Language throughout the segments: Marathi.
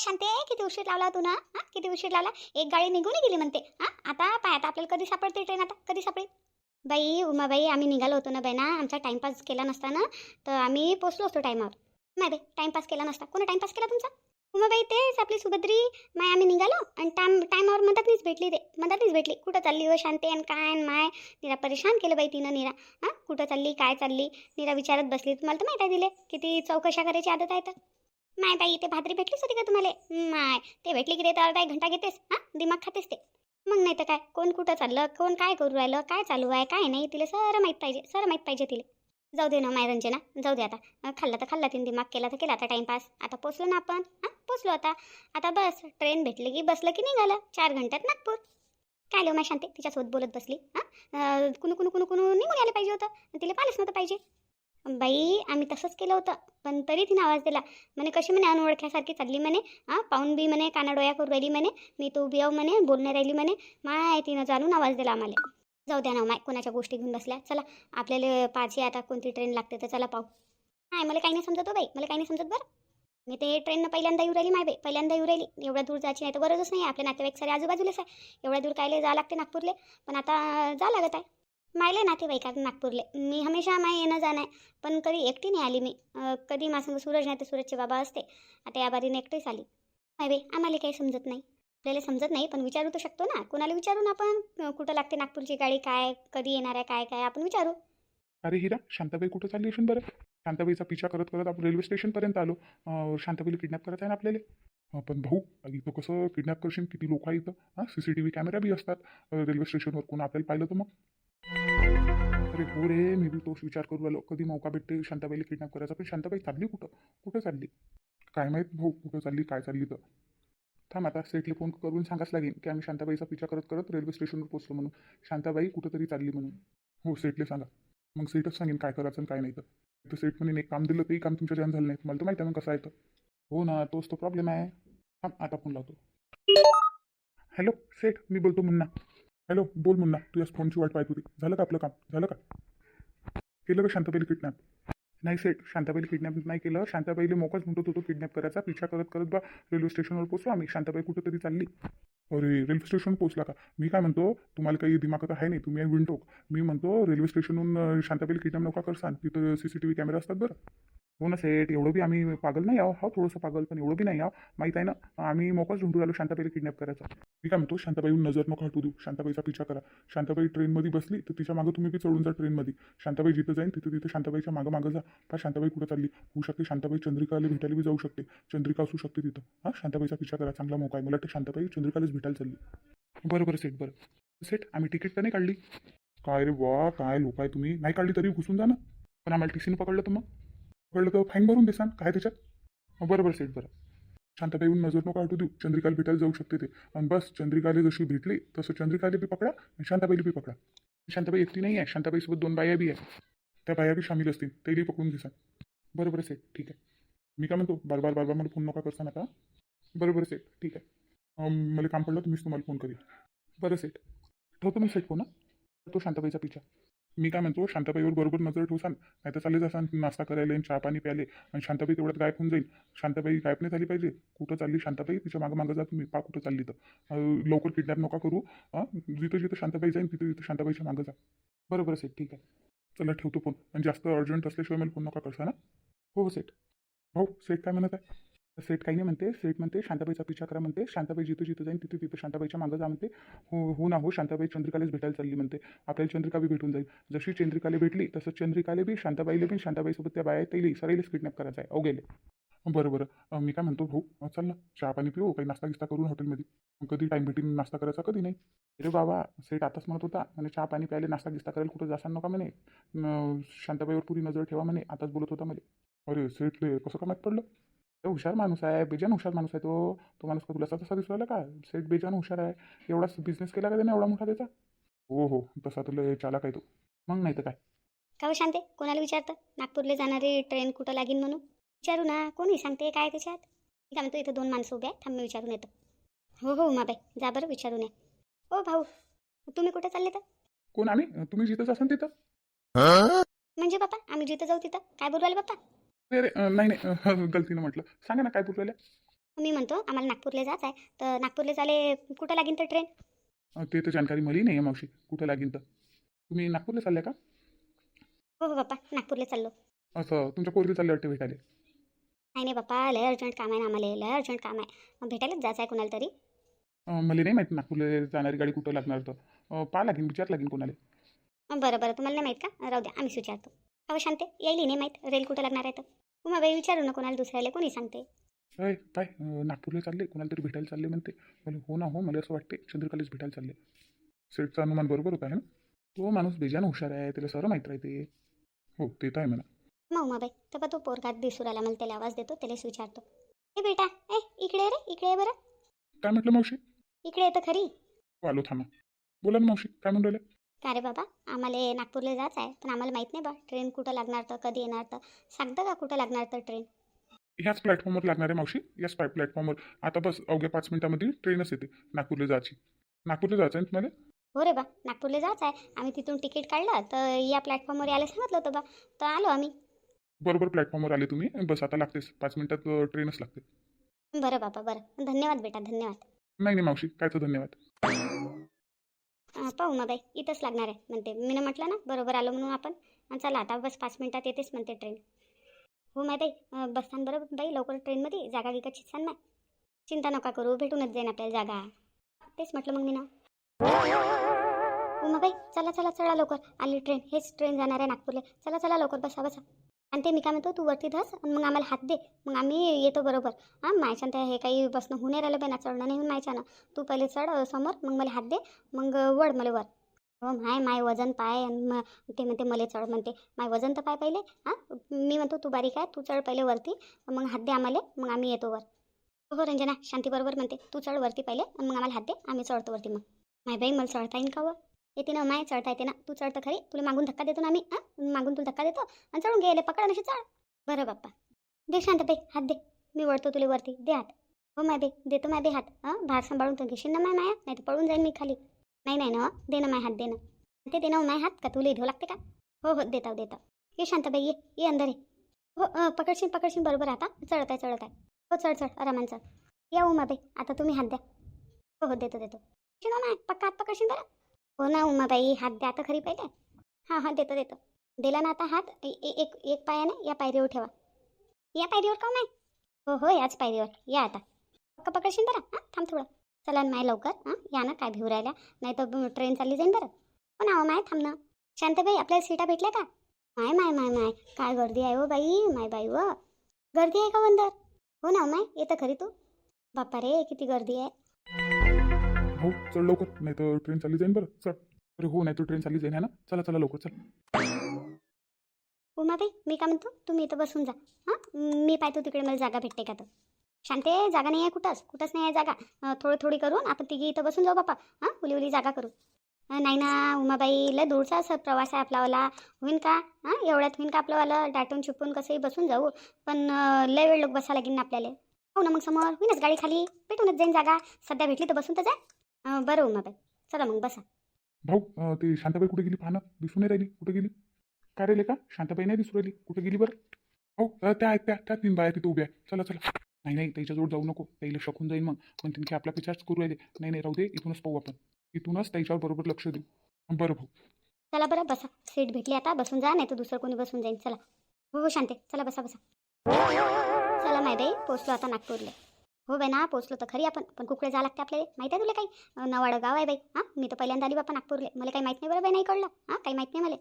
शांते किती उशीर लावला तू ना? हा? किती उशीर लावला? एक गाडी निघून गेली म्हणते. हा? आता पाय आता आपल्याला कधी सापडते ट्रेन आता? कधी सापडेल? बाई उमाबाई आम्ही निघालो होतो ना बाई ना आमचा टाइमपास केला नसता ना? तर आम्ही पोचलो असतो टायमावर नाही बाई टाइमपास केला नसता. कोणी टाइमपास केला तुमचा? उमाबाई तेच आपली सुभद्री. माय आम्ही निघालो आणि टाईम टायमावर मदतनीच भेटली ते मदतनीच भेटली. कुठं चालली हो शांते आणि काय आणि माय? निरा परेशान केलं बाई तिनं निरा. हां? कुठं चालली? काय चालली? निरा विचारत बसली. तुम्हाला तर माहीत आहे दिले किती चौकशा करायची आदत आहे तर. नाही बाई ते भाद्री भेटलीच होती का तुम्हाला? नाही ते भेटली की ते तर अर्धा एक घंटा घेतेस हां? दिमाग खातेस ते. मग नाही तर काय? कोण कुठं चाललं? कोण काय करू राहिलं? काय चालू आहे? काय नाही? तिला सर माहीत पाहिजे सर माहीत पाहिजे तिला. जाऊ दे ना माय रंजना जाऊ दे आता. खाल्ला तर खाल्ला तिने दिमाग केला तर केला आता टाइमपास आता पोचलो ना आपण हां? पोचलो आता. आता बस ट्रेन भेटली की बसलं की निघालं. चार घंट्यात नागपूर. काय लो माय शांती? तिच्यासोबत बोलत बसली हां? कुणू कुणू कुणू कुणू निघून यायला पाहिजे होतं. तिला पाहिलंच नव्हतं पाहिजे. बाई आम्ही तसंच केलं होतं पण तरी तिने आवाज दिला. म्हणे कशी म्हणे अनओळख्यासारखी चालली म्हणे? हां पाहून बी म्हणे कानाडोया करू राहिली म्हणे मी तू उभी आहो म्हणे बोलणे राहिली म्हणे. माय तिनं जाणून आवाज दिला आम्हाला. जाऊ द्या ना माय कोणाच्या गोष्टी घेऊन बसल्या. चला आपल्याला पाचशे आता कोणती ट्रेन लागते तर चला पाहू. नाही मला काही नाही समजत हो बाई मला काही नाही समजत बरं. मी ते ट्रेननं पहिल्यांदा येऊ राहिली माय बाई पहिल्यांदा येऊ राहिली. एवढ्या दूर जायची नाही तर गरजच नाही आपल्या नातेवाईक सारे आजूबाजूलाच आहे. एवढ्या दूर कायले जावं लागते नागपूरले. पण आता जा लागत आहे. मायले नातेवाईकात नागपूरले. मी हमेशा माय येणं जाणं आहे. पण कधी एकटी नाही आली मी. अं, कधी माझं सूरज नाही तर सूरजचे बाबा असते. आता या बारीने एकटीच आली. माय बाई आम्हाला काही समजत नाही. आपल्याला समजत नाही पण विचारू तर शकतो ना. कोणाला विचारून आपण अं, कुठं लागते नागपूरची गाडी काय कधी येणार आहे काय काय आपण विचारू. अरे हिरा शांताबाई कुठं चालली असेल बरं शांताबाईचा पिछा करत करत आपण रेल्वे स्टेशनपर्यंत आलो. अं, शांताबाईला किडनॅप करत आहे ना आपल्याला? अं, पण भाऊ इथं कसं किडनॅप करशील? किती लोक आहे इथं? हां C C T V camera बी असतात. रेल्वे स्टेशनवर कोण आपल्याला पाहिलं तर मग? अरे रे मी बी तोच विचार करू आलो कधी मौका भेटते शांताबाईला किडनॅप करायचा? पण शांताबाई चालली कुठं? कुठं चालली? काय माहीत भाऊ कुठं चालली काय चालली तर थांब आता सेटला फोन करून सांगाच लागेल की आम्ही शांताबाईचा पिछा करत करत रेल्वे स्टेशनवर पोचलो म्हणून. शांताबाई कुठंतरी चालली म्हणून. हो सेटले सांगा. मग सेटच सांगेन काय करायचं आणि काय नाही तर. तर सेट म्हणून एक काम दिलं तेही काम तुमच्या जान झालं नाही. मला तर माहिती आहे मग कसं आहे तर. हो ना तोच तो प्रॉब्लेम आहे. थांब आता फोन लावतो. हॅलो सेठ मी बोलतो मुन्ना. हॅलो बोल मुन्ना तू याच फोनची वाट पाहत होती. झालं का आपलं काम? झालं का? केलं का शांताबाईला किडनॅप नाही सेठ शांताबाईला किडनॅप नाही केलं. शांताबाईला मोकाच म्हणतो होतो किडनॅप करायचा. पिछा करत करत बा रेल्वे स्टेशनवर पोचलो आम्ही. शांताबाई कुठंतरी चालली. अरे रेल्वे स्टेशन पोचला का? मी काय म्हणतो तुम्हाला काही दिमागात आहे नाही. तुम्ही आहे विंटोक मी म्हणतो रेल्वे स्टेशनहून अं, शांताबाईला किडनॅप नका करसान. तिथं C C T V camera असतात बरं. हो ना सेठ एवढं बी आम्ही पागल नाही आहो हा थोडंसं पागल पण एवढं बी नाही आहो माहीत आहे ना? आम्ही मोकाच झुंडू आलो शांताबाईला किडनॅप करायचा. मी काय म्हणतो? शांताबाईहून नजर नको हटू देऊ. शांताबाईचा पिछा करा. शांताबाई ट्रेनमध्ये बसली तर तिच्या मागं तुम्ही बी चढून जा ट्रेनमध्ये. शांताबाई जिथं जाईन तिथं तिथं शांताबाईच्या मागं मागं जा. पा शांताबाई कुठं चालली? होऊ शकते शांताबाई चंद्रिकाला भेटायला बी जाऊ शकते. चंद्रिका असू शकते तिथं. हां शांताबाईचा पिछा करा. चांगला मोका आहे. मला वाटतं शांताबाई चंद्रिकालाच भेटायला चालली. बरं बरं सेठ बरं. सेठ आम्ही तिकीट तर नाही काढली. काय रे वा काय लोक आहे तुम्ही. नाही काढली तरी घुसून जा ना. पण आम्हाला टी सीनं पकडलं तर मग? कळलं तर फाईन भरून देसान काय त्याच्यात? बरोबर बरं बरं सेठ बरं शांताबाईहून नजर नको हटू देऊ. चंद्रिकाला भेटायला जाऊ शकते ते. आणि बस चंद्रिकाला जशी भेटली तसं चंद्रिकाला बी पकडा आणि शांताबाईला बी पकडा. शांताबाई एकटी नाही आहे शांताबाईसोबत दोन बाया बी आहे त्या बाया बी सामील असतील. तेही पकडून घेसान बरोबर बरं ठीक आहे. मी काय म्हणतो बार बार बार बार मला फोन नका करसान नका. बरं बरं ठीक आहे. मला काम पडलं तर मीच तुम्हाला फोन करेन. बरं सेट ठेवतो मी सेट फोन तो शांताबाईचा पिछा. मी काय म्हणतो शांताबाईवर बरोबर नजर ठेवसान नाही तर चालले जासान नाश्ता करायला चहा पाणी प्याले आणि शांताबाई तेवढ्यात गायब होऊन जाईल शांताबाई गायब नाही झाली पाहिजे. कुठं चालली शांताबाई तिच्या मागं मागं जा तुम्ही. पा कुठं चालली तर. लवकर किडनॅप नका करू. हां जिथं जिथं शांताबाई जाईल तिथं तिथं शांताबाईच्या मागं जा. बरं बरं सेठ ठीक आहे. चला ठेवतो फोन आणि जास्त अर्जंट असल्याशिवाय मला फोन नका करसा ना? हो हो सेठ भाऊ सेठ काय म्हणत आहे? सेठ काही नाही म्हणते. सेठ म्हणते शांताबाईचा पिछा करा म्हणते. शांताबाई जिथं जिथं जाईन तिथे तिथं शांताबाईच्या मागं जा म्हणते. हो हो ना हो शांताबाई चंद्रिकालाच भेटायला चालली म्हणते. आपल्याला चंद्रिका बी भेटून जाईल. जशी चंद्रिकाला भेटली तसं चंद्रिकाला बी शांताबाईला बी शांताबाईसोबत त्या बाया तेली सराईलाच किडनॅप करायचं आहे. अहो गेले बरं. बरं मी काय म्हणतो भाऊ चल ना. चहा पाणी पिऊ काही नाश्ता गिस्ता करून हॉटेलमध्ये. कधी टाईम भेटीन नाश्ता करायचा कधी नाही. अरे बाबा सेठ आताच म्हणत होता म्हणजे चहा पाणी प्यायला नाश्ता गिस्ता करायला कुठं जासान नका म्हणे. शांताबाईवर पुरी नजर ठेवा म्हणे. आताच बोलत होता म्हणे. अरे सेटले कसं कामात माहीत पडलं? हुशार माणूस आहे बेजान हुशार माणूस आहे तो. तो माणूस का तुला तसा दिसू राहिला का? सेठ बेजान हुशार आहे. एवढाच बिझनेस केला का त्याने? एवढा मोठा त्याचा? हो हो. तसा तुला चाला काय तो. मग नाही तर काय? का हो शांते? कोणाला विचारतं? नागपूरला जाणारी ट्रेन कुठं लागेल म्हणून? विचारू ना. कोणी सांगते काय त्याच्यात? मी काय म्हणतो इथं. दोन माणसं उभे आहेत. थांब मी विचारून येतो. हो हो उमाबाई जा बरं विचारून या. ओ भाऊ. तुम्ही कुठं चालले तर? कोण? आम्ही? तुम्ही जिथंच असाल तिथं. म्हणजे बाप्पा आम्ही जिथं जाऊ तिथं. काय बोलू राहिले बाप्पा अरे अं, नाही नाही अं, गलतीनं म्हटलं. सांगा ना काय राहिल्या मी म्हणतो आम्हाला नागपूरला जायचं आहे. तर नागपूरला चाले कुठं लागेल तर ट्रेन अं, ते तर जानकारी मला नाही आहे मावशी. कुठं लागेल तर? तुम्ही नागपूरला चालल्या का? हो हो बाप्पा नागपूरला चाललो. असं तुमच्या पोरगी चालल्या वाटते भेटायला? नाही नाही बाप्पा लय अर्जंट काम आहे ना आम्हाला लय अर्जंट काम आहे. मग भेटायलाच जायचं आहे कुणाला तरी? अं, मला नाही माहीत नागपूरला जाणारी गाडी कुठं लागणार तर. अं, पाहा लागेल विचार लागेल कोणाला. बरं बरं तुम्हाला नाही माहीत का? राहू द्या आम्ही विचारतो अहो शांते यायली नाही माहीत. रेल कुठं लागणार आहे तर? उमाबाई विचारू ना कोणाला दुसऱ्याला कोणी सांगते? अय काय अं, नागपूरला चालले कोणाला तरी भेटायला चालले म्हणते. मला हो ना हो मला असं वाटते चंद्रकलेच भेटायला चालले. सेटचा अनुमान बरोबर होता ना? तो माणूस बेजान हुशार आहे त्याला सर्व माहीत राहते. हो ते तर आहे म्हणा. मग उमाबाई तर तो पोरगात दिसू राहिला मला त्याला आवाज देतो त्यालाच विचारतो. ए बेटा ए इकडे ये रे इकडे ये बरं. काय म्हटलं मावशी? इकडे येतं खरी. हो, आलो थांबा. बोला ना मावशी काय म्हणून का रे बाबा? आम्हाला नागपूरला जायचं आहे पण आम्हाला माहीत नाही बा ट्रेन कुठं लागणार तर कधी येणार तर. सांगतं का कुठं लागणार तर ट्रेन ह्याच प्लॅटफॉर्मवर लागणार आहे मावशी याच पाय प्लॅटफॉर्मवर आता बस अवघ्या पाच मिनिटामध्ये ट्रेनच येते नागपूरला जायची. नागपूरला जायचं आहे तुम्हाला? हो रे बा नागपूरला जायचं आहे आम्ही तिथून तिकीट काढलं तर या प्लॅटफॉर्मवर यायला सांगितलं होतं बा तर आलो आम्ही. बरोबर प्लॅटफॉर्मवर आले तुम्ही. बस आता लागतेच पाच मिनिटात अं, ट्रेनच लागते. बरं बाबा बरं. धन्यवाद बेटा धन्यवाद. नाही नाही मावशी कायचं धन्यवाद? पाहू मग बाई इथंच लागणार आहे म्हणते. मी म्हटलं ना बरोबर आलो म्हणून आपण. चला आता बस पाच मिनिटात येतेच म्हणते ट्रेन हो माय बाई बसतान बरं बाई लवकर ट्रेनमध्ये जागा गिका चितसान ना चिंता नका करू भेटूनच जाईन आपल्याला जागा. तेच म्हटलं मग मी ना हो मग बाई चला चला चला लवकर. आली ट्रेन हेच ट्रेन जाणार आहे नागपूरला. चला चला लवकर बसा बसा. आणि ते मी काय म्हणतो तू वरती धस आणि मग आम्हाला हात दे. मग आम्ही येतो बरोबर. हां मायच्यानं त्या हे काही बसणं होऊन नाही राहिलं बाई ना चढणं नाही मायच्यानं तू पहिले चढ समोर मग मला हात दे मग वड मला वर. हो माय माय वजन पाय आणि मग ते म्हणते मले चढ म्हणते. माय वजन तर पाय पहिले. हां मी म्हणतो तू बारीक आहे तू चढ पहिले वरती मग हात दे आम्हाला मग आम्ही येतो वर. हो रंजना शांती बरोबर म्हणते. तू चढ वरती पहिले आणि मग आम्हाला हात दे आम्ही चढतो वरती मग. माय बाई मला चढता येईन का व? येते ना माय चढता येते ना. तू चढतं खरी. तुला मागून धक्का देतो ना आम्ही हां? मागून तुला धक्का देतो? आणि चढून घ्यायला पकड आणि चढ. बरं बाप्पा. दे शांत बाई हात दे. मी वळतो तुला वरती. दे हात. हो माय बे देतो माय बे हात. हां? भार सांभाळून तर घेशील ना माय माया? नाही तर पळून जाईन मी खाली. नाही नाही ना हो. दे ना माय हात दे ना. ते दे ना हो माय हात का तुला? ठेवू लागते का? हो हो देताव देताव. ये शांत बाई ये. ये अंदर ये. हो पकडशील पकडशील. बरोबर आता. चढत आहे चढत आहे हो चढ चढ. आरामान चढ. या हो उमाबाई आता तुम्ही हात द्या. हो हो देतो देतो. शिना माय? पक्का हात पकडशील बरं? हो ना उमाबाई हात द्या आता खरी पहिले. हां हां देतो देतो. दिला ना आता हात. ए- ए- एक एक पायाने या पायरीवर ठेवा. या पायरीवर का नाही हो हो याच पायरीवर. या आता. पक्का पकडशील बरं. हां थांब थोडं. चला ना माय लवकर. हां या ना काय भिऊ राहिल्या. नाही तर ट्रेन चालली जाईन बरं. हो ना हो माय थांब ना. शांतबाई आपल्याला सीटा भेटल्या का? माय माय माय माय. काय गर्दी आहे हो बाई माय बाई व. गर्दी आहे का वंदर हो ना हो माय. येतं खरी तू. बाप्पा रे किती गर्दी आहे. हो चल लवकर. नाही तर ट्रेन चालली जाईन बरं. चल. अरे हो नाही तर ट्रेन चालली जाईन है ना? चला चला लवकर चल. उमाबाई मी काय म्हणतो? तुम्ही इथं बसून जा. हां? मी पाहतो तिकडे मला जागा भेटते का तर. शांते जागा नाही आहे कुठंच? कुठंच नाही आहे जागा. अं, थोडी थोडी करून आपण तिघी इथं बसून जाऊ बापा हां? उली उली जागा करू अं, नाही ना उमाबाई लय दूरचा असं प्रवास आहे आपलावाला होईन का? हां? एवढ्यात होईन का आपल्यावाला? डाटून चिपून कसंही बसून जाऊ. पण अं, लय वेळ लोक बसा लागेल ना आपल्याला. हो ना मग समोर. होईनच गाडी खाली. भेटूनच जाईन जागा. सध्या भेटली तर बसून तर जा. बरं उमाबाई चला मग बसा. भाऊ अं, ते शांताबाई कुठे गेली पाहणं? दिसून नाही राहिली. कुठे गेली? काय राहिले का शांताबाई नाही दिसून राहिली. कुठे गेली बरं? हो अं, त्या आहेत त्या त्या तीन बाया तिथे उभ्या आहेत. चला चला. नाही नाही त्याच्याजवळ जाऊ नको. त्याला शकून जाईन मग. पण त्यांची आपला पिचाच करू राहिले. नाही नाही राहू दे. इथूनच पाहू आपण. इथूनच त्याच्यावर बरोबर लक्ष देऊ. बरं भाऊ. चला बरं बसा. सीट भेटली आता. बसून जा नाही तर दुसरं कोणी बसून जाईन. चला. हो हो शांते. चला बसा बसा. चला बाई. पोचलो आता नागपूरला. हो बाई ना पोचलो तर खरी आपण. पण कुकडे जावं लागते आपल्याला. माहिती आहे तुला काही? नवाडं गाव आहे बाई. हां? मी तर पहिल्यांदा आली बापा नागपूरला. मला काही माहीत नाही बरं बाई नाही कळलं. हां? काही माहीत नाही मला.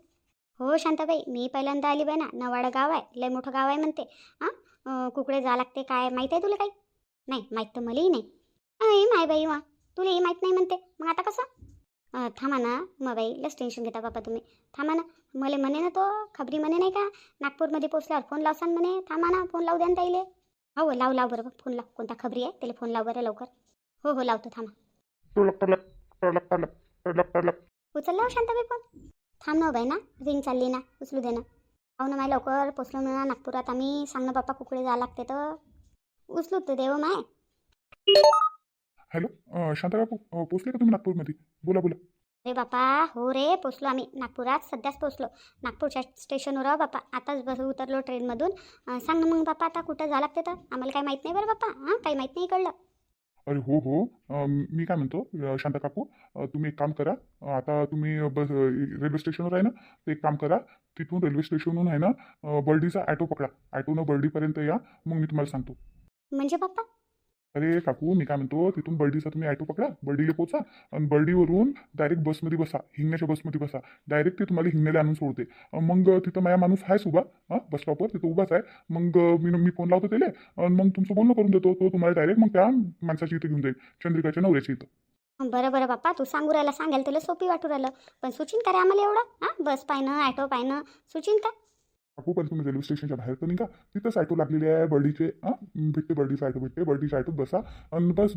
हो शांताबाई मी पहिल्यांदा आली बाई ना. नवाडं गाव आहे. लय मोठं गाव आहे म्हणते. हां? कुकडे जावं लागते काय माहीत आहे तुला काही? नाही माहीत तर मलाही नाही. अय माय बाई वा. तुलाही माहीत नाही म्हणते. मग आता कसं? थांबा ना. मग बाई लस टेन्शन घेता बापा तुम्ही. थांबा ना. मला म्हणे ना तो खबरी म्हणे नाही का? नागपूरमध्ये पोचल्यावर फोन लावसान म्हणे. थांबा ना फोन लावू द्या ना ताईले. हो लाव लाव बरोबर फोन लाव. कोणता खबरी आहे त्याला फोन लाव बरं लवकर. हो हो लावतो थांबा. टलक टलक टलक टलक टलक टलक उचलला हो शांताबाई फोन? थांब ना बाई ना रिंग चालली ना उचलू दे ना. हो ना माय लवकर पोचलो ना नागपुरात. आम्ही सांग ना बाप्पा कुकडे जावं लागते तर. उचलू तर देव माय. हॅलो शांता पोचले का तुम्ही नागपूरमध्ये? बोला बोला. अरे बापा हो रे पोचलो आम्ही. नागपुरात सध्याच पोचलो नागपूरच्या स्टेशनवर आहो बापा. आताच बस उतरलो ट्रेनमधून सांग ना मग बापा आता कुठं जावं लागते तर? आम्हाला काही माहीत नाही बरं बापा. हां काही माहीत नाही कळलं. अरे हो हो. मी काय म्हणतो शांता काकू. तुम्ही एक काम करा. आता तुम्ही बस रेल्वे स्टेशनवर आहे ना तर एक काम करा. तिथून रेल्वे स्टेशनहून आहे ना बर्डीचा ॲटो पकडा. ॲटोनं बर्डीपर्यंत या. मग मी तुम्हाला सांगतो. म्हणजे बाप्पा अरे काकू मी काय म्हणतो तिथून बर्डीचा तुम्ही ॲटो पकडा बर्डीला पोचा आणि बर्डीवरून डायरेक्ट बसमध्ये बसा हिंगण्याच्या बसमध्ये बसा. डायरेक्ट ते तुम्हाला हिंगण्याला आणून सोडते. मग तिथं माझ्या माणूस आहेच उभा हां बस स्टॉपवर तिथं उभाच आहे. मग मी मी फोन लावतो त्याला आणि मग तुमचं बोलणं करून देतो. तो तुम्हाला डायरेक्ट मग त्या माणसाची इथे घेऊन जाईल चंद्रिकाच्या नवऱ्याच्या इथं. बरं बरं बाप्पा तू सांगू राहिला सांगायला त्याला सोपी वाटू राहिलं. पण सुचिन का रे आम्हाला एवढं? हां बस पाहिनं ॲटो पाहिनं सुचिन का काकू पण तुम्ही रेल्वे स्टेशनच्या बाहेर तर निघा. तिथंच ॲटो लागलेले आहे बर्डीचे हां? भेटते बर्डीचा ॲटो भेटते बर्डीच्या ॲटोत बसा. आणि बस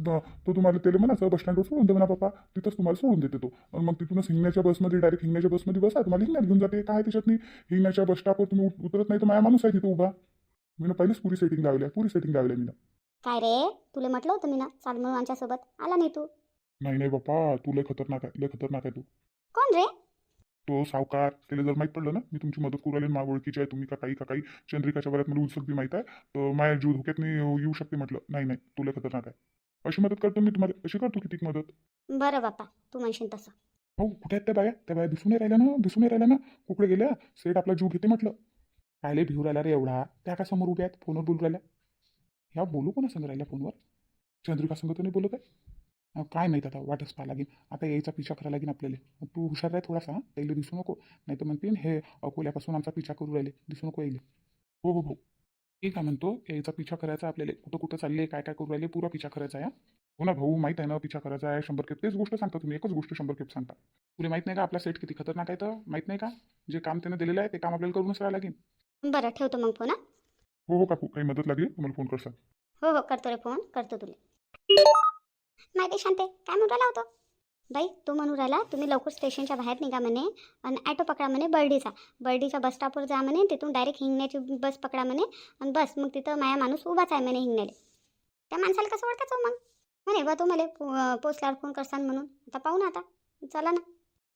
तो तुम्हाला त्याला म्हणा बस स्टँडवर सोडून दे म्हणा पप्पा. तिथंच तुम्हाला सोडून देते तो. आणि मग तिथूनच हिंगण्याच्या बसमध्ये डायरेक्ट हिंगण्याच्या बसमध्ये बसा. तुम्हाला हिंगण्यात घेऊन जाते. काय त्याच्यात नाही. हिंगण्याच्या बस स्टॉपवर तुम्ही उत- उतरत नाही तर माझ्या माणूस आहे तिथं उभा. मी ना पहिलेच पुरी सेटिंग लावली आहे. पुरी सेटिंग लावली मी काय रे? तुला म्हटलं होतं मी ना चाल म्हणून आमच्यासोबत आला नाही तू. नाही नाही बाप्पा तू लय खतरनाक आहे लय खतरनाक आहे तू. कोण रे? तो सावकार त्याला जर माहीत पडलं ना मी तुमची मदत करू राहिले मा ओळखीची आहे तुम्ही का काही का काही चंद्रिकाच्या वरात मला उलसक बी माहीत आहे तर माझ्या जीव धोक्यात नाही येऊ शकते म्हटलं. नाही नाही तुला खतरनाक आहे. अशी मदत करतो मी तुम्हाला. अशी करतो किती मदत. बरं बाप्पा तू म्हणशील तसं. हो कुठे आहेत त्या बाया? त्या बाया दिसून नाही राहिल्या ना दिसून नाही राहिल्या ना. कुकडे गेल्या सेट आपला जीव घेते म्हटलं. कायले भिऊ राहिला रे एवढा. त्या का समोर उभ्या आहेत? फोनवर बोलू राहिल्या. ह्या बोलू कोणा संग राहिल्या फोनवर? चंद्रिका संग तर नाही बोलत आहे. अहो, काय माहीत आता वाटच पाहा लागेल. आता यायचा पिछा करायला लागेल आपल्याला. तू हुशार राह थोडासा त्याला दिसू नको नाही तर म्हणतील हे अकोल्यापासून आमचा पिछा करू राहिले. दिसू नको येईल हो हो हो. ठीक आहे म्हणतो यायचा पिछा करायचा आपल्याला. कुठं कुठं चालले काय काय करू राहिले पुरा पिछा करायचा आहे हा. हो ना भाऊ माहीत आहे ना पिछा करायचा आहे शंभर खेप तेच गोष्ट सांगता तुम्ही एकच गोष्ट शंभर खेप सांगता. तुला माहीत नाही का आपला सेट किती खतरनाक आहे तर? माहीत नाही का? जे काम त्यानं दिलेलं आहे ते काम आपल्याला करूनच राहायला लागेल. बरं ठेवतो मग फोन हां. हो हो काकू. काही मदत लागली? तुम्हाला फोन करसा हो हो करतो रे फोन करतो तुला. माहिती शांते काय म्हणून राहिला होतो बाई तू म्हणून राहिला तुम्ही लवकर स्टेशनच्या बाहेर निघा म्हणे आणि ॲटो पकडा म्हणे बर्डीचा. बर्डीच्या बस स्टॉपवर जा म्हणे तिथून डायरेक्ट हिंगण्याची बस पकडा म्हणे आणि बस मग तिथं माया माणूस उभाच आहे म्हणे हिंगण्याला. त्या माणसाला कसं ओळखायचं हो मग? म्हणे बा तू मला पो पोचल्यावर फोन करसान म्हणून. आता पाहू ना आता. चला ना.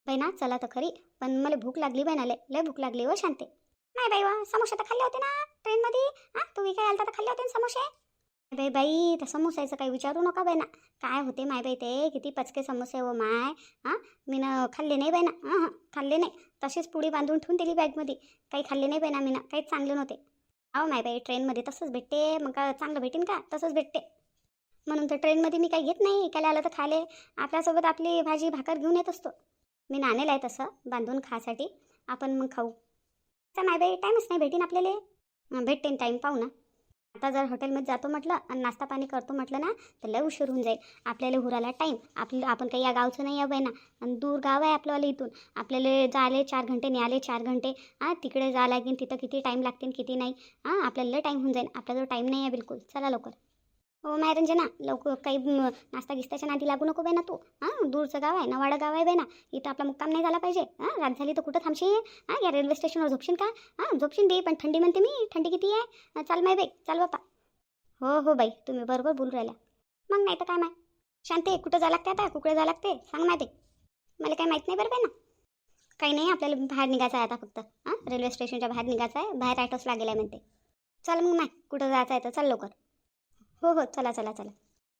बाई ना चला तर खरी पण मला भूक लागली बाई ना लय भूक लागली हो, व शांते नाही बाई वा समोसे तर खाल्ले होते ना ट्रेनमध्ये? हां तू विकाय आलता तर खाल्ले होते ना समोसे? बाई बाई त्या समोसायचं काही विचारू नका बाई ना काय होते माय बाई ते? किती पचके समोसे हो माय. हां? मी ना खाल्ले नाही बाई ना हां हां खाल्ले नाही. तशीच पुडी बांधून ठेवून दिली बॅगमध्ये. काही खाल्ले नाही बाई ना मी ना काहीच चांगले नव्हते. अहो माय बाई ट्रेनमध्ये तसंच भेटते. मग का चांगलं भेटेन का? तसंच भेटते. म्हणून तर ट्रेनमध्ये मी काही घेत नाही. इकायला आलं तर खाले. आपल्यासोबत आपली भाजी भाकर घेऊन येत असतो. मी नाणेलं आहे तसं. बांधून खासाठी. आपण मग खाऊ. माय बाई टाईमच नाही भेटेन आपल्याला. भेटते टाईम. पाहू ना. आता जर हॉटेलमध्ये जातो म्हटलं आणि नाश्ता पाणी करतो म्हटलं ना तर लय उशीर होऊन जाईल. आपल्याला हुराला टाईम आपलं आपण काही या गावचं नाही आहे ना आणि दूर गाव आहे आपल्याला इथून. आपल्याला जायला चार घंटे न्याले चार घंटे. हां तिकडे जा लागेल तिथं किती टाईम लागतील किती नाही. हां आपल्याला टाईम होऊन जाईल. आपल्याजवळ टाईम नाही आहे बिलकुल. चला लवकर. माय रंजना लवकर काही नाश्ता गिस्ताच्या नादी लागू नको बाई ना तू. हां दूरचं गाव आहे नवाडं गाव आहे बाई ना इथं आपला मुक्काम नाही झाला पाहिजे. हां रात झाली तर कुठं थांबशी हां या रेल्वे स्टेशनवर झोपशील का? हां झोपशील बी पण थंडी म्हणते मी. थंडी किती आहे? चाल माय बाई चाल बापा हो हो बाई तुम्ही बरोबर बोलू राहिला मग नाही तर काय माय? शांते कुठं जा लागते आता? कुकडे जा लागते? सांग माहिती मला काही माहीत नाही बरं बाई ना काही नाही आपल्याला बाहेर निघायचं आहे आता फक्त. हां रेल्वे स्टेशनच्या बाहेर निघायचं आहे. बाहेर ॲटोच लागेल आहे म्हणते. चल मग नाही कुठं जायचं आहे तर चल लवकर. हो हो चला चला चला.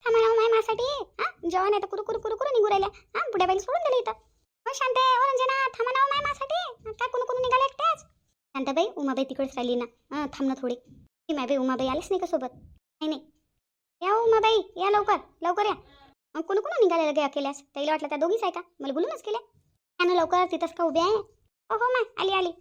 थांबा ना माय माझ्यासाठी हां जेवण आहे तर कुरु कुरु कुरु कुरु निघू राहिल्या. हां पुढे बाईल सोडून दिलं इथं. हो शांते हो रंजना थांबा ना हो, माय माझ्यासाठी काय कुणू कुणू निघाले एकट्याच शांताबाई उमाबाई तिकडेच राहिली ना. हां थांब ना थोडी. ती मायबाई उमाबाई आलीच नाही का सोबत? नाही नाही. या हो, उमाबाई या लवकर लवकर या. कुणू कुणू निघाले लगे अकेल्यास? त्याला वाटलं त्या दोघीच आहे का? मला बोलूनच केल्या या ना लवकर तिथंच का उभे आहे? हो हो माय आली आली.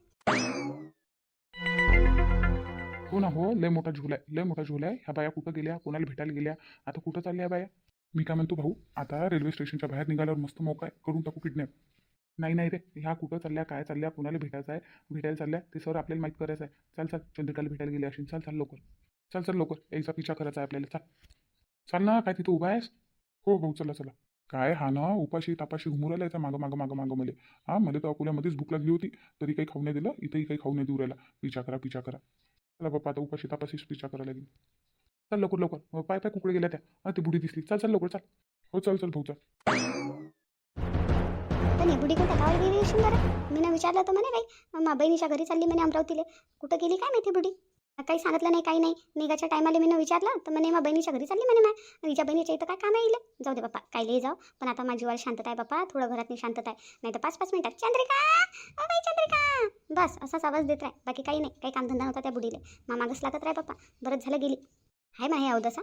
हो ना हो लय मोठा झुला आहे लय मोठा झुला आहे. ह्या बाया कुठं गेल्या? कोणाला भेटायला गेल्या? आता कुठं चालल्या बाया? मी काय म्हणतो भाऊ आता रेल्वे स्टेशनच्या बाहेर निघाल्यावर मस्त मोका आहे. करून टाकू किडनॅप. नाही नाही रे ह्या कुठं चालल्या? काय चालल्या? कोणाला भेटायचं आहे? भेटायला चालल्या? ते सर आपल्याला माहीत करायचं आहे. चाल चाल चंद्रिकाला भेटायला गेले असेल. चाल चाल लवकर. चाल चाल लवकर. यायचा पिछा करायचा आहे आपल्याला. चाल. चाल ना काय तिथं उभा आहेस? हो भाऊ चला चला. काय हा ना उपाशी तापाशी घुमू राहिला याचा मागं मागं मागं मागं मले? हा मला तर अकोल्यामध्येच भूक लागली होती. तरी काही खाऊ नाही दिलं इथंही काही खाऊ नाही देऊ राहिला. पिछा करा पिछा करा. चला बाप्पा आता उपाशी तापाशीच पिछा करायला लागेल. चल लवकर लवकर. पाय पाय कुकडे गेल्या त्या. हा ती बुडी दिसली. चल चल लवकर चल. हो चल चल भाऊ चल. तर बुडी कोणत्या गावाला गेली असेल बरं मी ना विचारलं तर म्हणे बाई मा बहिणीच्या घरी चालली म्हणे अमरावतीले. कुठं गेली काय माहिती बुडी काही सांगितलं नाही काही नाही. निघाच्या टायमाला मी विचारलं तर म्हणे मा बहिणीच्या घरी चालली म्हणे मा हिच्या बहिणीच्या इथं काय काम येईल जाऊ दे बाप्पा काय लिही जाऊ. पण आता माझी वाल शांतता आहे बाप्पा थोडं घरात शांतता आहे. नाही तर पाच पाच मिनिटात. चंद्रिका! O by Chandrika! बस असाच आवाज देत राह. बाकी काही नाही काही कामधंदा नव्हता त्या बुडीले मामागंच लागत राह बाप्पा. बरंच झालं गेली. आहे मा हे अवदसा.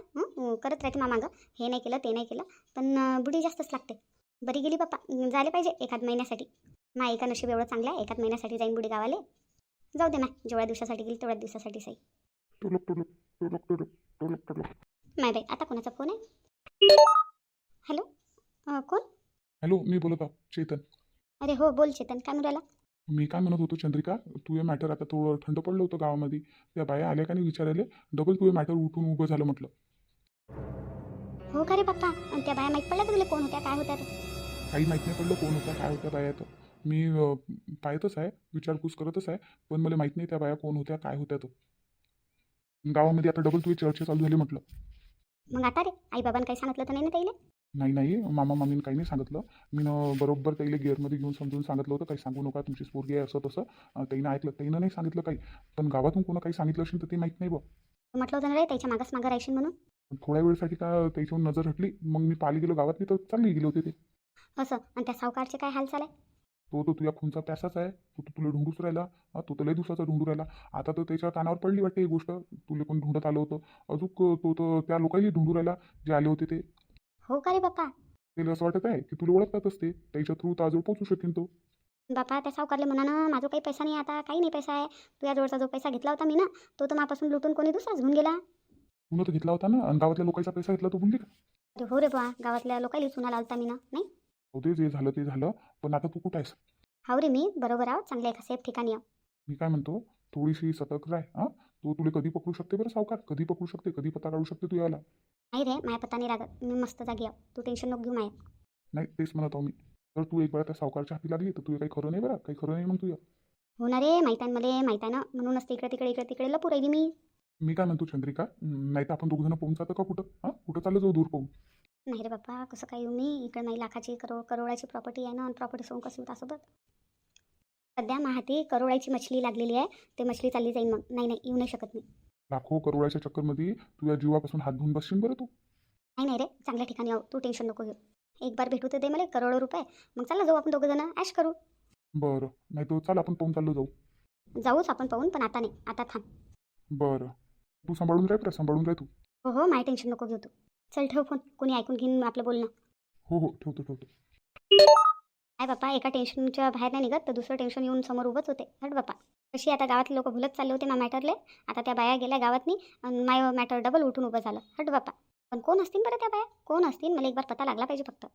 करत राहते मा मागं हे नाही केलं ते नाही केलं. पण बुडी जास्तच लागते. बरी गेली बाप्पा. झाले पाहिजे एखाद महिन्यासाठी. मा एका नशीब एवढं चांगलं आहे. एकाच महिन्यासाठी जाईन बुडी गावाले. जाऊ दे ना जेवढ्या दिवसासाठी गेली तेवढ्या दिवसासाठी सही टुलुक टुलुक टुलुक टुलुक टुलुक टुलुक. नाही बाई आता कोणाचा फोन आहे? हॅलो? अं, कोण? हॅलो मी बोलत आहो चेतन. अरे हो बोल चेतन. काय म्हणून राहिला मी काय म्हणत होतो चंद्रिका तू हे मॅटर आता थोडं थंड पडलं होतं गावामध्ये. त्या बाया आल्या का नाही विचारायला? डबल तू हे मॅटर उठून उभं झालं म्हटलं. हो का रे बाप्पा? आणि त्या बाया माहीत पडल्या का तुला कोण होत्या काय होत्या? तर? काही माहीत नाही पडलं कोण होता काय होत्या बाया तर. मी पाहतच आहे विचारपूस करतच आहे पण मला माहीत नाही त्या बाया कोण होत्या काय होत्या तर गावामध्ये आता डबल तुझी चर्चा चालू झाली म्हटलं. मग आता रे आई बाबांनी काही सांगितलं तर नाही ना नाही नाही मामा मामीनं काही नाही सांगितलं. मी न बरोबर त्याला गिअरमध्ये घेऊन समजून सांगितलं होतं काही सांगू नका तुमची पोरगी आहे असं तसं. त्यानं ऐकलं त्यानं नाही सांगितलं काही. पण गावातून कोणा काही सांगितलं असेल तर ते माहीत नाही बघ तू म्हटलं होतं ना रे त्याच्या मागच मागं राहशील म्हणून. थोड्या वेळसाठी का त्याच्यावर नजर हटली? मग मी पाली गेलो गावातली तर चालली गेले होते ते. असं आणि त्या सावकारचे काय हाल चालाय तो तो तुझ्या खूनचा प्यासाच आहे. तो तर तुला ढुंढूच राहिला. हा तो तर लय दिवसाचा ढुंढू राहिला. आता तर त्याच्या कानावर पडली वाटते ही गोष्ट. तुला पण ढुंढत आलं होतं. अजून तो तर त्या लोकांनी ढुंढू राहिला जे आले होते ते. हो का रे बाप्पा? त्याला असं वाटत आहे की तुला ओळखतातच ते त्याच्या थ्रू ताजवळ पोहोचू शकेन तो. बापा त्या सावकारले म्हणा ना माझा काही पैसा नाही आता. काही नाही पैसा आहे. तुझ्याजवळचा जो पैसा घेतला होता मी ना तो तर मापासून लुटून कोणी दुसराच घेऊन गेला. तुला तर घेतला होता ना. आणि गावातल्या लोकांचा पैसा घेतला तो बुंदी का? अरे हो रे बा गावातल्या लोकांनी चुना होता मी ना नाही? हो ते जे झालं ते झालं. पण आता तू कुठं आहेस? हो रे मी. बरोबर आहो. चांगल्या एका सेफ ठिकाणी आहो. मी काय म्हणतो? थोडीशी सतर्क राह हां? तो तुला कधी पकडू शकते बरं सावकार? कधी पकडू शकते? कधी पत्ता काढू शकते तू याला? नाही रे माझ्या पत्ता नाही लागत मी मस्त जागी आहो. तू टेन्शन नको घेऊ माया नाही तेच म्हणत आहो मी. तर तू एक वेळा त्या सावकारच्या हाती लागली तर तुझं काही खरं नाही बरं? काही खरं नाही मग तुझं. हो ना रे माहिती आहे ना मला माहिती आहे ना म्हणूनच तिकडे तिकडे इकडे तिकडे लपू राहिली मी. मी काय म्हणतो चंद्रिका? नाही तर आपण दोघं जण पाहून जातं का कुठं? हां? कुठं चाललं जाऊ? दूर पाहून? नाही रे बाप्पा कसं काय येऊ मी? इकडे माझी लाखाची करो करोडाची प्रॉपर्टी आहे ना आणि प्रॉपर्टी सोडून कसं येऊ त्यासोबत सध्या माहाती करोडाची मछली लागलेली आहे ते मछली चालली जाईन मग. नाही नाही येऊ नाही शकत मी. लाखो करोडाच्या चक्करमध्ये तुझ्या जीवापासून हात धुवून बसशील बरं तू. नाही नाही रे चांगल्या ठिकाणी आहो तू टेन्शन नको घेऊ. एक बार भेटू तर दे मला करोडो रुपये. मग चला जाऊ आपण दोघं जण ॲश करू. बरं नाही तर चाल आपण पाहून चाललो जाऊ. जाऊच आपण पाहून पण आता नाही आता थांब. बरं. तू सांभाळून राह सांभाळून राह तू. हो हो माय टेन्शन नको घेऊ तू. चल ठेव फोन. कोणी ऐकून घेईन आपलं बोलणं. हो हो ठेवतो ठेवतो. काय बाप्पा एका टेन्शनच्या बाहेर नाही निघत तर दुसरं टेन्शन येऊन समोर उभंच होते. हट बाप्पा. कशी आता गावातले लोक भुलत चालले होते मा मॅटरले? आता त्या बाया गेल्या गावातनी आणि माय मॅटर डबल उठून उभं झालं. हट बाप्पा. पण कोण असतील बरं त्या बाया? कोण असतील? मला एक बार पता लागला पाहिजे फक्त.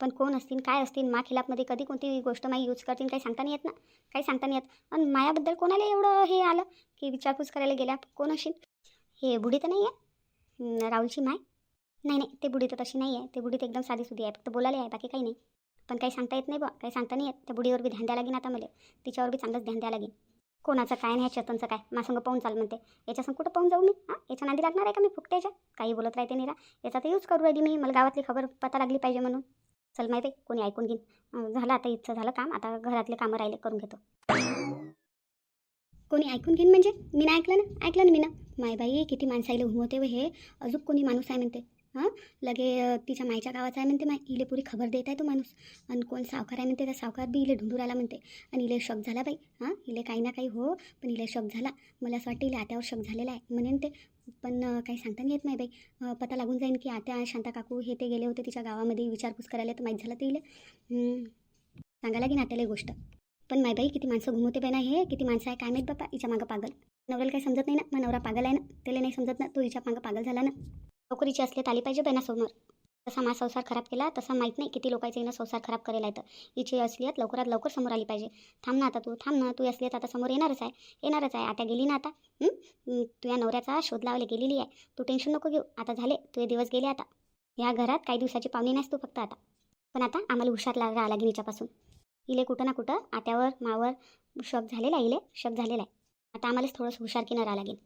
पण कोण असतील? काय असतील? मा खिलाफमध्ये कधी कोणती गोष्ट माई यूज करतील काही सांगता नाही येत ना. काही सांगता नाही येत. आणि मायाबद्दल कोणाला एवढं हे आलं? की विचारपूस करायला गेल्या? कोण असेल? हे बुडी तर नाही आहे राहुलची माय. नाही नाही ते बुडी तर तशी नाही आहे ते बुडी तर एकदम साधी सुधी आहे. फक्त बोलायला आहे बाकी काही नाही. पण काही सांगता येत नाही बा काही सांगता नाही येत. त्या बुडीवर बी ध्यान द्या लागेन आता मला. तिच्यावर बी चांगलंच ध्यान द्या लागेल. कोणाचं काय नाही चेतनचं काय? मासंग पाहून चाल म्हणते. याच्यासंग कुठं पाहून जाऊ मी? हां? याच्या नादी लागणार आहे का मी फुकट्याच्या? काही बोलत राहते निरा याचा तर यूज करू राहिली मी. मला गावातली खबर पता लागली पाहिजे म्हणून. चल माहिती आहे कोणी ऐकून घेईन. झालं आता इथचं झालं काम. आता घरातले कामं राहिले करून घेतो. कोणी ऐकून घेईन म्हणजे? मी ना ऐकलं ना? ऐकलं ना मी ना माय बाई किती माणसाईला घुमवते व हे. अजून कोणी माणूस आहे म्हणते. हां? लगे तिच्या मायच्या गावाचा आहे म्हणते माय इले पुरी खबर देत आहे तो माणूस. आणि कोण सावकार आहे म्हणते त्या सावकार बी इले ढुंढूर आला म्हणते. आणि इले शक झाला बाई. हां? इले काही ना काही हो पण इले शक झाला. मला असं वाटतं इले आत्यावर शक झालेला आहे. म्हणेन ते पण काही सांगता नाही येत नाही बाई. पता लागून जाईन की आत्या शांता काकू हे ते गेले होते तिच्या गावामध्ये विचारपूस करायला तर माहीत झालं ते इले. सांगा लागेन आत्याला गोष्ट. पण माय बाई किती माणसं घुमवते बाई नाही हे? किती माणसं आहे? काय माहीत बापा? हिच्या मागं पागल. नवऱ्याला काही समजत नाही ना? मग नवरा पागल आहे ना? त्याला नाही समजत ना? तो हिच्या मागं पागल झाला ना? नोकरीची असल्यात आली पाहिजे बहिणासमोर जसा माझा संसार खराब केला तसा माहीत नाही किती लोकांचा हिनं संसार खराब करेला आहे तर हिची असलियत लवकरात लवकर समोर आली पाहिजे. थांब ना आता तू थांब ना तू असलियत आता समोर येणारच आहे येणारच आहे. आता गेली ना आता. तुझ्या नवऱ्याचा शोध लावले गेलेली आहे. तू टेन्शन नको घेऊ. आता झाले तुझे दिवस गेले आता. या घरात काही दिवसाची पाहुणी नाहीस तू फक्त आता. पण आता आम्हाला हुशार ला राहा लागेल हिच्यापासून. इले कुठं ना कुठं आत्यावर मावर शक झालेला आहे इले शक झालेला आहे. आता आम्हालाच थोडंसं हुशारकीनं राहा लागेल.